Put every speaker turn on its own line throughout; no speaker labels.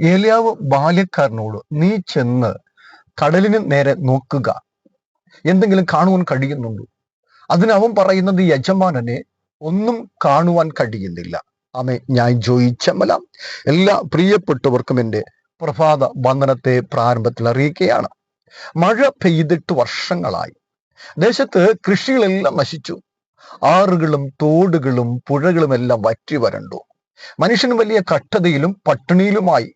ഏലിയാവ് ബാല്യക്കാരനോട് നീ ചെന്ന് കടലിന് നേരെ നോക്കുക. എന്തെങ്കിലും കാണുവാൻ കഴിയുന്നുണ്ടോ? അതിനവൻ പറയുന്നത് യജമാനനെ ഒന്നും കാണുവാൻ കഴിയുന്നില്ല. ആമേ ഞാൻ ജോയിച്ചമല എല്ലാ പ്രിയപ്പെട്ടവർക്കും എന്റെ പ്രഭാത വന്ദനത്തെ പ്രാരംഭത്തിൽ അറിയിക്കുകയാണ്. മഴ പെയ്തിട്ട് വർഷങ്ങളായി. ദേശത്ത് കൃഷികളെല്ലാം നശിച്ചു. ആറുകളും തോടുകളും പുഴകളും എല്ലാം വറ്റി വരണ്ടു മനുഷ്യൻ വലിയ കട്ടതയിലും പട്ടിണിയിലുമായി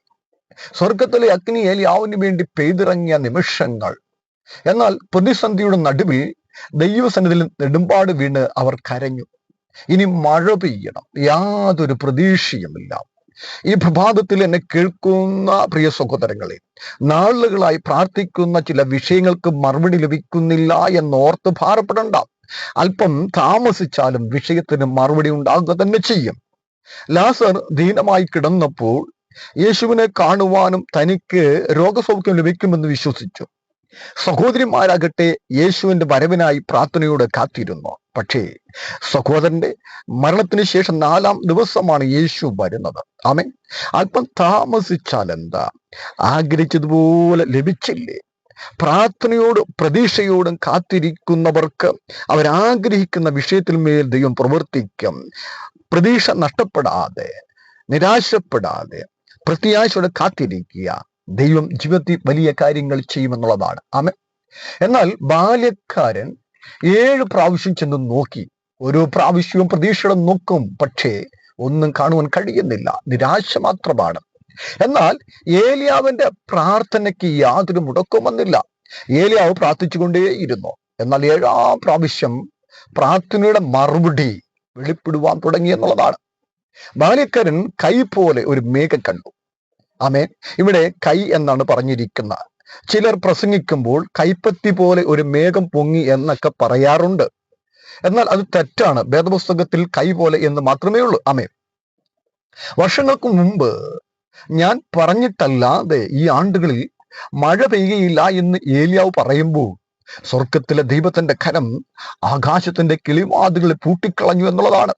സ്വർഗത്തിലെ അഗ്നി ഏലിയാവിന് വേണ്ടി പെയ്തിറങ്ങിയ നിമിഷങ്ങൾ. എന്നാൽ പ്രതിസന്ധിയുടെ നടുവിൽ ദൈവസന്നിധിയിൽ നെടുമ്പാട് വീണ് അവർ കരഞ്ഞു. ഇനി മഴ പെയ്യണം. യാതൊരു പ്രതീക്ഷയുമില്ല. ഈ പ്രഭാതത്തിൽ എന്നെ കേൾക്കുന്ന പ്രിയ സഹോദരങ്ങളെ നാളുകളായി പ്രാർത്ഥിക്കുന്ന ചില വിഷയങ്ങൾക്ക് മറുപടി ലഭിക്കുന്നില്ല എന്നോർത്ത് ഭാരപ്പെടണ്ട. അല്പം താമസിച്ചാലും വിഷയത്തിന് മറുപടി ഉണ്ടാകുക തന്നെ ചെയ്യും. ലാസർ ദീനമായി കിടന്നപ്പോൾ യേശുവിനെ കാണുവാനും തനിക്ക് രോഗസൗഖ്യം ലഭിക്കുമെന്ന് വിശ്വസിച്ചു. സഹോദരിമാരാകട്ടെ യേശുവിന്റെ വരവിനായി പ്രാർത്ഥനയോടെ കാത്തിരുന്നു. പക്ഷേ സഹോദരന്റെ മരണത്തിന് ശേഷം നാലാം ദിവസമാണ് യേശു വരുന്നത്. ആമേ അല്പം താമസിച്ചാൽ എന്താ ആഗ്രഹിച്ചതുപോലെ ലഭിച്ചില്ലേ? പ്രാർത്ഥനയോടും പ്രതീക്ഷയോടും കാത്തിരിക്കുന്നവർക്ക് അവരാഗ്രഹിക്കുന്ന വിഷയത്തിൽ മേൽ ദൈവം പ്രവർത്തിക്കും. പ്രതീക്ഷ നഷ്ടപ്പെടാതെ നിരാശപ്പെടാതെ പ്രത്യാശയോടെ കാത്തിരിക്കുക. ദൈവം ജീവിതത്തിൽ വലിയ കാര്യങ്ങൾ ചെയ്യുമെന്നുള്ളതാണ്. ആമേ എന്നാൽ ബാല്യക്കാരൻ ഏഴ് പ്രാവശ്യം ചെന്ന് നോക്കി. ഓരോ പ്രാവശ്യവും പ്രതീക്ഷയുടെ നോക്കും. പക്ഷേ ഒന്നും കാണുവാൻ കഴിയുന്നില്ല. നിരാശ മാത്രമാണ്. എന്നാൽ ഏലിയാവിന്റെ പ്രാർത്ഥനയ്ക്ക് യാതൊരു മുടക്കം വന്നില്ല. ഏലിയാവ് പ്രാർത്ഥിച്ചുകൊണ്ടേയിരുന്നു എന്നാൽ ഏഴാം പ്രാവശ്യം പ്രാർത്ഥനയുടെ മറുപടി വെളിപ്പെടുവാൻ തുടങ്ങി എന്നുള്ളതാണ്. ബാല്യക്കാരൻ കൈ പോലെ ഒരു മേഘം കണ്ടു. ആമേ ഇവിടെ കൈ എന്നാണ് പറഞ്ഞിരിക്കുന്നത് ചിലർ പ്രസംഗിക്കുമ്പോൾ കൈപ്പത്തി പോലെ ഒരു മേഘം പൊങ്ങി എന്നൊക്കെ പറയാറുണ്ട്. എന്നാൽ അത് തെറ്റാണ്. വേദപുസ്തകത്തിൽ കൈ പോലെ എന്ന് മാത്രമേ ഉള്ളൂ. ആമേ വർഷങ്ങൾക്ക് മുമ്പ് ഞാൻ പറഞ്ഞിട്ടല്ലാതെ ഈ ആണ്ടുകളിൽ മഴ പെയ്യുകയില്ല എന്ന് ഏലിയാവ് പറയുമ്പോൾ സ്വർഗത്തിലെ ദൈവത്തിന്റെ കരം ആകാശത്തിന്റെ കിളിവാതുകളെ പൂട്ടിക്കളഞ്ഞു എന്നുള്ളതാണ്.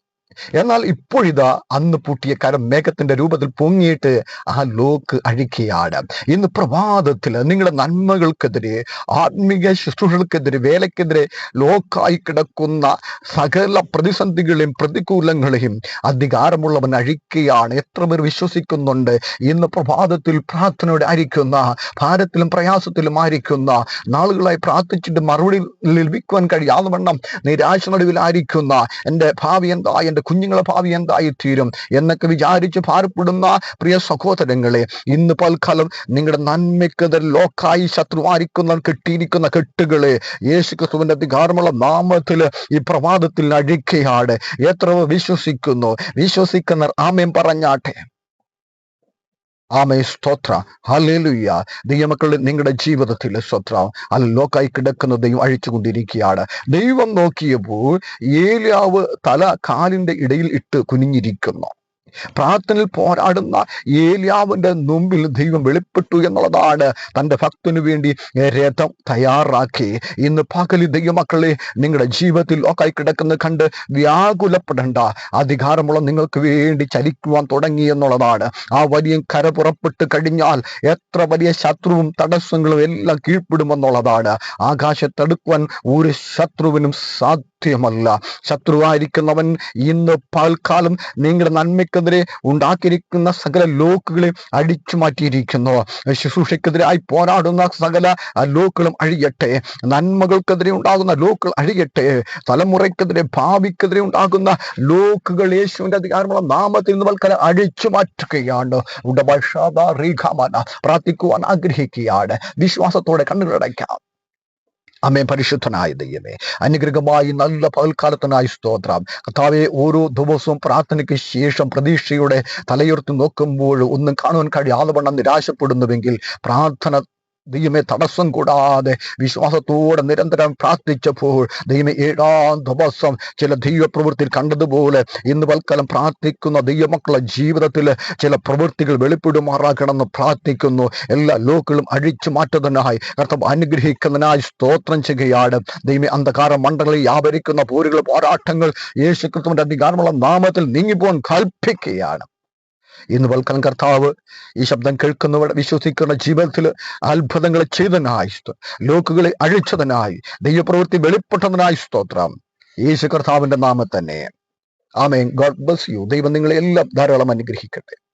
എന്നാൽ ഇപ്പോഴിതാ അന്ന് പൂട്ടിയ കരം മേഘത്തിന്റെ രൂപത്തിൽ പൊങ്ങിയിട്ട് ആ ലോക്ക് അഴിക്കുകയാണ്. ഇന്ന് പ്രഭാതത്തിൽ നിങ്ങളുടെ നന്മകൾക്കെതിരെ ആത്മീയ ശുശ്രൂഷകൾക്കെതിരെ വേലക്കെതിരെ ലോക്കായി കിടക്കുന്ന സകല പ്രതിസന്ധികളെയും പ്രതികൂലങ്ങളെയും അധികാരമുള്ളവൻ അഴിക്കുകയാണ്. എത്ര പേർ വിശ്വസിക്കുന്നുണ്ട്? ഇന്ന് പ്രഭാതത്തിൽ പ്രാർത്ഥനയോടെ ആയിരിക്കുന്ന ഭാരത്തിലും പ്രയാസത്തിലും ആയിരിക്കുന്ന നാളുകളായി പ്രാർത്ഥിച്ചിട്ട് മറുപടി ലഭിക്കുവാൻ കഴിയാതെ വണ്ണം നിരാശ നടുവിലായിരിക്കുന്ന എന്റെ ഭാവി എന്താ? എന്റെ കുഞ്ഞുങ്ങളെ ഭാവി എന്തായി തീരും എന്നൊക്കെ വിചാരിച്ച് ഭാരപ്പെടുന്ന പ്രിയ സഹോദരങ്ങളെ ഇന്ന് പൽക്കാലം നിങ്ങളുടെ നന്മയ്ക്കെതിരെ ലോക്കായി ശത്രുവാരിക്കുന്ന കെട്ടിയിരിക്കുന്ന കെട്ടുകളെ യേശു ക്രിസ്തുവിന്റെ അധികാരമുള്ള നാമത്തിൽ ഈ പ്രഭാതത്തിൽ അഴിക്കയാണ് എത്ര വിശ്വസിക്കുന്നു. വിശ്വസിക്കുന്നവർ ആമയം പറഞ്ഞാട്ടെ. ആമേ സ്തോത്ര. ഹലേലുയ്യ ദൈവമക്കൾ നിങ്ങളുടെ ജീവിതത്തിൽ സ്തോത്ര. അത് ലോക്കായി കിടക്കുന്ന ദൈവം അഴിച്ചുകൊണ്ടിരിക്കുകയാണ്. ദൈവം നോക്കിയപ്പോൾ ഏലിയാവ് തല കാലിന്റെ ഇടയിൽ ഇട്ട് കുനിഞ്ഞിരിക്കുന്നു. പ്രാർത്ഥനയിൽ പോരാടുന്ന ഏലിയാവിന്റെ മുമ്പിൽ ദൈവം വെളിപ്പെട്ടു എന്നുള്ളതാണ് തന്റെ ഭക്തനു വേണ്ടി രഥം തയ്യാറാക്കി. ഇന്ന് പകലി ദൈവമക്കളെ നിങ്ങളുടെ ജീവിതത്തിൽ ലോക്കായി കിടക്കുന്ന കണ്ട് വ്യാകുലപ്പെടേണ്ട അധികാരമുള്ള നിങ്ങൾക്ക് വേണ്ടി ചലിക്കുവാൻ തുടങ്ങി എന്നുള്ളതാണ്. ആ വലിയ കര പുറപ്പെട്ട് കഴിഞ്ഞാൽ എത്ര വലിയ ശത്രുവും തടസ്സങ്ങളും എല്ലാം കീഴ്പ്പെടുമെന്നുള്ളതാണ്. ആകാശത്തെടുക്കുവാൻ ഒരു ശത്രുവിനും സാധ്യമല്ല ശത്രുവായിരിക്കുന്നവൻ ഇന്ന് പകൽക്കാലം നിങ്ങളുടെ നന്മയ്ക്കെതിരെ ഉണ്ടാക്കിയിരിക്കുന്ന സകല ലോക്കുകളെ അടിച്ചു മാറ്റിയിരിക്കുന്നു. ശുശ്രൂഷയ്ക്കെതിരായി പോരാടുന്ന സകല ലോക്കുകളും അഴിയട്ടെ. നന്മകൾക്കെതിരെ ഉണ്ടാകുന്ന ലോക്കുകൾ അഴിയട്ടെ. തലമുറയ്ക്കെതിരെ ഭാവിക്കെതിരെ ഉണ്ടാകുന്ന ലോക്കുകൾ യേശുവിന്റെ അധികാരമുള്ള നാമത്തിൽ നിന്ന് പൽക്കാലം അഴിച്ചു മാറ്റുകയാണ്. പ്രാർത്ഥിക്കുവാൻ ആഗ്രഹിക്കുകയാണ്. വിശ്വാസത്തോടെ കണ്ണുകളടയ്ക്കാം അമ്മേ പരിശുദ്ധനായ ദൈവമേ അനുഗ്രഹമായി നല്ല പകൽക്കാലത്തിനായി സ്തോത്രം. കർത്താവെ ഓരോ ദിവസവും പ്രാർത്ഥനയ്ക്ക് ശേഷം പ്രതീക്ഷയുടെ തലയുർത്തി നോക്കുമ്പോൾ ഒന്നും കാണുവാൻ കഴിയാതെ വണ്ണം നിരാശപ്പെടുന്നുവെങ്കിൽ പ്രാർത്ഥന ദൈവമേ തടസ്സം കൂടാതെ വിശ്വാസത്തോടെ നിരന്തരം പ്രാർത്ഥിച്ചപ്പോൾ ദൈവമേ ഏഴാം ദിവസം ചില ദൈവപ്രവൃത്തിയിൽ കണ്ടതുപോലെ ഇന്ന് പൽക്കാലം പ്രാർത്ഥിക്കുന്ന ദൈവമക്കളുടെ ജീവിതത്തിൽ ചില പ്രവൃത്തികൾ വെളിപ്പെടുമാറാക്കണമെന്ന് പ്രാർത്ഥിക്കുന്നു. എല്ലാ ലോക്കുകളും അഴിച്ചു മാറ്റുന്നതിനായി കർത്താവ് അനുഗ്രഹിക്കുന്നതിനായി സ്തോത്രം ചെയ്യുകയാണ്. ദൈവമേ അന്ധകാര മണ്ഡലങ്ങളിൽ വ്യാപരിക്കുന്ന പോരുകൾ പോരാട്ടങ്ങൾ യേശുക്രിസ്തുവിന്റെ അധികാരമുള്ള നാമത്തിൽ നീങ്ങിപ്പോൻ കൽപ്പിക്കുകയാണ്. ഇന്ന് വൽക്കൻ കർത്താവ് ഈ ശബ്ദം കേൾക്കുന്നവർ വിശ്വസിക്കുന്ന ജീവിതത്തിൽ അത്ഭുതങ്ങൾ ചെയ്തതിനായി സ്തോ- ലോക്കുകളെ അഴിച്ചതിനായി ദൈവപ്രവൃത്തി വെളിപ്പെട്ടതിനായി സ്തോത്രം. യേശു കർത്താവിന്റെ നാമം തന്നെ. ആമേൻ. God bless you. ദൈവം നിങ്ങളെ എല്ലാം ധാരാളം അനുഗ്രഹിക്കട്ടെ.